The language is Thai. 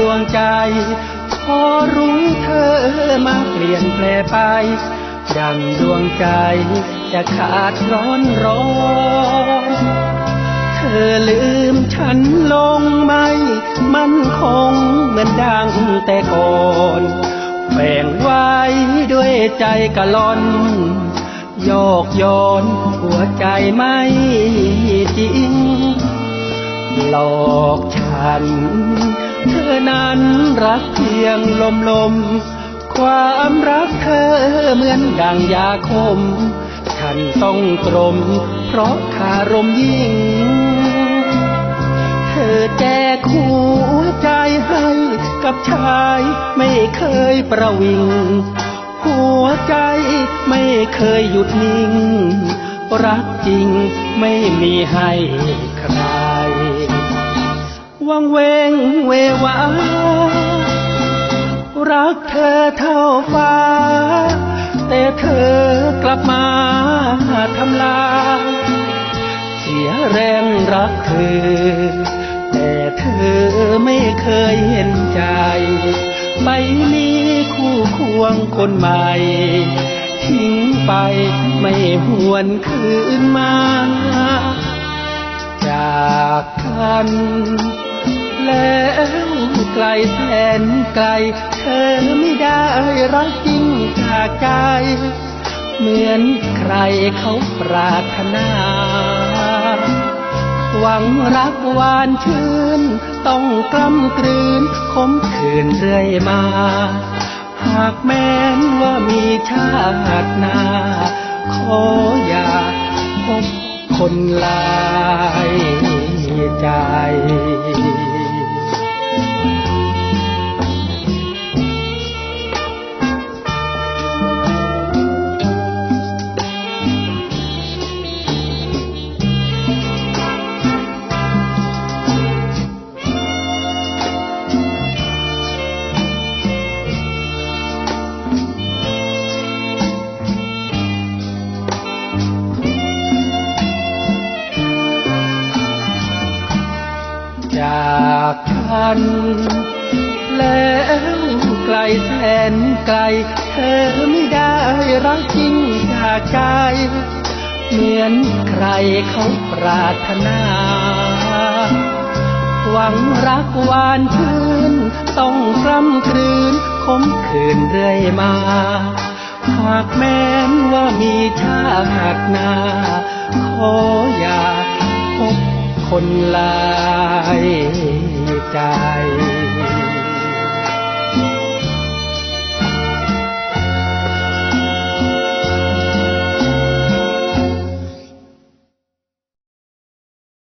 ดวงใจ พอรู้เธอมาเปลี่ยนแปลไป ดังดวงใจจะขาดร้อนร้อนเธอลืมฉันลงไหม มันคงเหมือนดังแต่ก่อนแฝงไว้ด้วยใจกะลอนโยกโยนหัวใจไม่จริง หลอกฉัน เธอนั้นรักเพียงลมลม ความรักเธอเหมือนดังยาคม ฉันต้องตรม เพราะคารมยิ่ง เธอแจกหัวใจให้กับชายไม่เคยประวิง หัวใจไม่เคยหยุดนิ่ง รักจริงไม่มีให้ใคร วังเวงเววารักเธอเท่าฟ้า แต่เธอกลับมาทำลายเสียแรงรักเธอ แต่เธอไม่เคยเห็นใจ ไปมีคู่ควงคนใหม่ ทิ้งไปไม่หวนคืนมา จากกัน แล้วไกลแสนไกล เธอไม่ได้รักจริงจากใจ เหมือนใครเขาปรารถนา หวังรักหวานชื่น ต้องกล้ำกลืนคมคืนเรื่อยมา หากแม้นว่ามีชาติหนาขออย่าพบคนลายใจ จากฉัน แล้วไกลแสนไกล เธอไม่ได้รักจริงจากใจ เหมือนใครเขาปรารถนา หวังรักหวานชื่น ต้องกล้ำกลืนคมคืนเรื่อยมา หากแม้นว่ามีชาติหนาขออย่า คนลายใจ